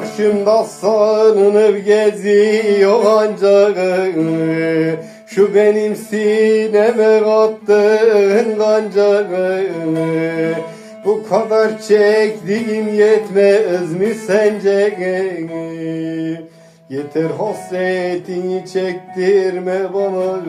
Karşımda sanınıp geziyor ancak Şu benim sineme kattın kancak Bu kadar çektiğim yetmez mi sence Yeter hasretini çektirme bana,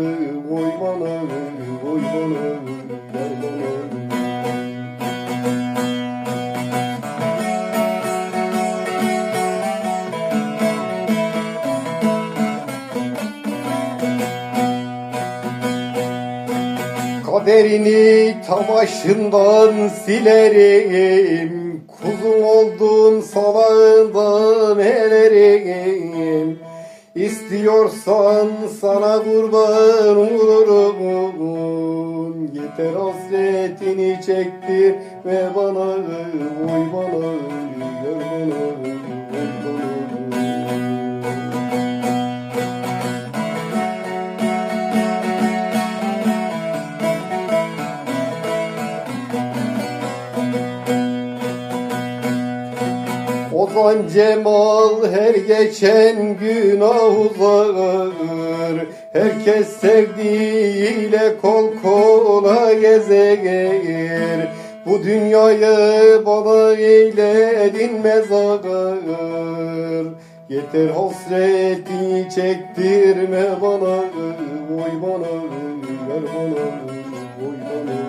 Kaderini ta başından silerim. Kuzum oldum salağından elerim. İstiyorsan sana kurban olurum. Yeter hasretini çektir ve bana Oy bana, Ozan Cemal her geçen günah uzar Herkes sevdiğiyle kol kola gezer. Bu dünyayı bana eyledin mezar Yeter hasreti çektirme bana. Oy bana, ver bana, oy bana